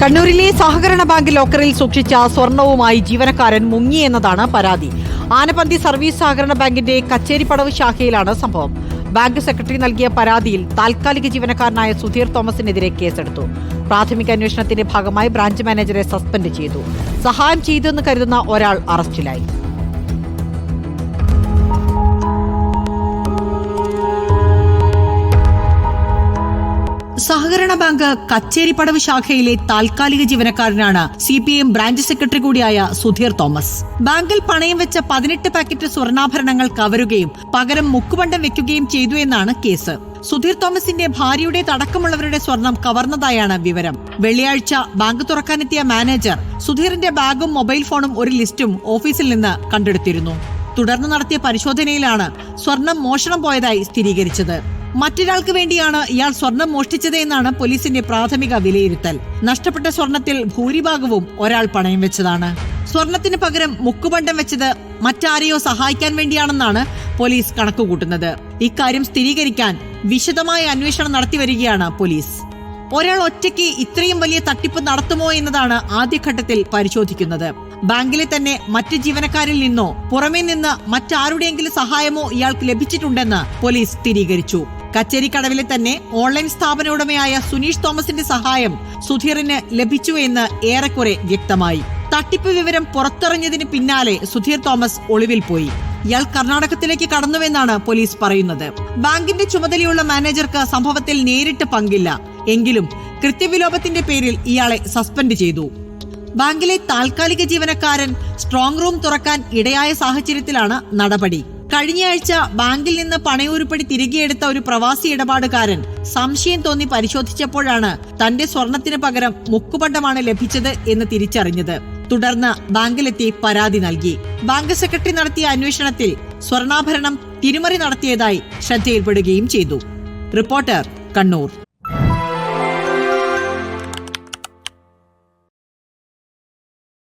കണ്ണൂരിലെ സഹകരണ ബാങ്ക് ലോക്കറിൽ സൂക്ഷിച്ച സ്വർണവുമായി ജീവനക്കാരൻ മുങ്ങിയെന്നതാണ് പരാതി. ആനപന്തി സർവീസ് സഹകരണ ബാങ്കിന്റെ കച്ചേരിപ്പടവ് ശാഖയിലാണ് സംഭവം. ബാങ്ക് സെക്രട്ടറി നൽകിയ പരാതിയിൽ താൽക്കാലിക ജീവനക്കാരനായ സുധീർ തോമസിനെതിരെ കേസെടുത്തു. പ്രാഥമിക അന്വേഷണത്തിന്റെ ഭാഗമായി ബ്രാഞ്ച് മാനേജറെ സസ്പെൻഡ് ചെയ്തു. സഹായം ചെയ്തെന്ന് കരുതുന്ന ഒരാൾ അറസ്റ്റിലായി. സഹകരണ ബാങ്ക് കച്ചേരിപ്പടവ് ശാഖയിലെ താൽക്കാലിക ജീവനക്കാരനാണ് C P M branch secretary കൂടിയായ സുധീർ തോമസ്. ബാങ്കിൽ പണയം വെച്ച പതിനെട്ട് പാക്കറ്റ് സ്വർണാഭരണങ്ങൾ കവരുകയും പകരം മുക്കുപണ്ടം വെക്കുകയും ചെയ്തു എന്നാണ് കേസ്. സുധീർ തോമസിന്റെ ഭാര്യയുടെ തടക്കമുള്ളവരുടെ സ്വർണം കവർന്നതായാണ് വിവരം. വെള്ളിയാഴ്ച ബാങ്ക് തുറക്കാനെത്തിയ മാനേജർ സുധീറിന്റെ ബാഗും മൊബൈൽ ഫോണും ഒരു ലിസ്റ്റും ഓഫീസിൽ നിന്ന് കണ്ടെടുത്തിരുന്നു. തുടർന്ന് നടത്തിയ പരിശോധനയിലാണ് സ്വർണം മോഷണം പോയതായി സ്ഥിരീകരിച്ചത്. മറ്റൊരാൾക്ക് വേണ്ടിയാണ് ഇയാൾ സ്വർണം മോഷ്ടിച്ചതെന്നാണ് പോലീസിന്റെ പ്രാഥമിക വിലയിരുത്തൽ. നഷ്ടപ്പെട്ട സ്വർണത്തിൽ ഭൂരിഭാഗവും ഒരാൾ പണയം വെച്ചതാണ്. സ്വർണത്തിന് പകരം മുക്കുപണ്ടം വെച്ചത് മറ്റാരെയോ സഹായിക്കാൻ വേണ്ടിയാണെന്നാണ് പോലീസ് കണക്കുകൂട്ടുന്നത്. ഇക്കാര്യം സ്ഥിരീകരിക്കാൻ വിശദമായ അന്വേഷണം നടത്തി വരികയാണ് പോലീസ്. ഒരാൾ ഒറ്റയ്ക്ക് ഇത്രയും വലിയ തട്ടിപ്പ് നടത്തുമോ എന്നതാണ് ആദ്യഘട്ടത്തിൽ പരിശോധിക്കുന്നത്. ബാങ്കിലെ തന്നെ മറ്റ് ജീവനക്കാരിൽ നിന്നോ പുറമേ നിന്ന് മറ്റാരുടെയെങ്കിലും സഹായമോ ഇയാൾക്ക് ലഭിച്ചിട്ടുണ്ടെന്ന് പോലീസ് സ്ഥിരീകരിച്ചു. കച്ചേരിക്കടവിലെ തന്നെ ഓൺലൈൻ സ്ഥാപന ഉടമയായ സുനീഷ് തോമസിന്റെ സഹായം സുധീറിന് ലഭിച്ചു എന്ന് ഏറെക്കുറെ വ്യക്തമായി. തട്ടിപ്പ് വിവരം പുറത്തിറങ്ങിയതിന് പിന്നാലെ സുധീർ തോമസ് ഒളിവിൽ പോയി. ഇയാൾ കർണാടകത്തിലേക്ക് കടന്നുവെന്നാണ് പോലീസ് പറയുന്നത്. ബാങ്കിന്റെ ചുമതലയുള്ള മാനേജർക്ക് സംഭവത്തിൽ നേരിട്ട് പങ്കില്ല. എങ്കിലും കൃത്യവിലോപത്തിന്റെ പേരിൽ ഇയാളെ സസ്പെൻഡ് ചെയ്തു. ബാങ്കിലെ താൽക്കാലിക ജീവനക്കാരൻ സ്ട്രോങ് റൂം തുറക്കാൻ ഇടയായ സാഹചര്യത്തിലാണ് നടപടി. കഴിഞ്ഞയാഴ്ച ബാങ്കിൽ നിന്ന് പണയൂരുപ്പടി തിരികെയെടുത്ത ഒരു പ്രവാസി ഇടപാടുകാരൻ സംശയം തോന്നി പരിശോധിച്ചപ്പോഴാണ് തന്റെ സ്വർണത്തിന് പകരം മുക്കുപണ്ടമാണ് ലഭിച്ചത് എന്ന് തിരിച്ചറിഞ്ഞത്. തുടർന്ന് ബാങ്കിലെത്തി പരാതി നൽകി. ബാങ്ക് സെക്രട്ടറി നടത്തിയ അന്വേഷണത്തിൽ സ്വർണാഭരണം തിരിമറി നടത്തിയതായി ശ്രദ്ധയിൽപ്പെടുകയും ചെയ്തു. റിപ്പോർട്ടർ കണ്ണൂർ.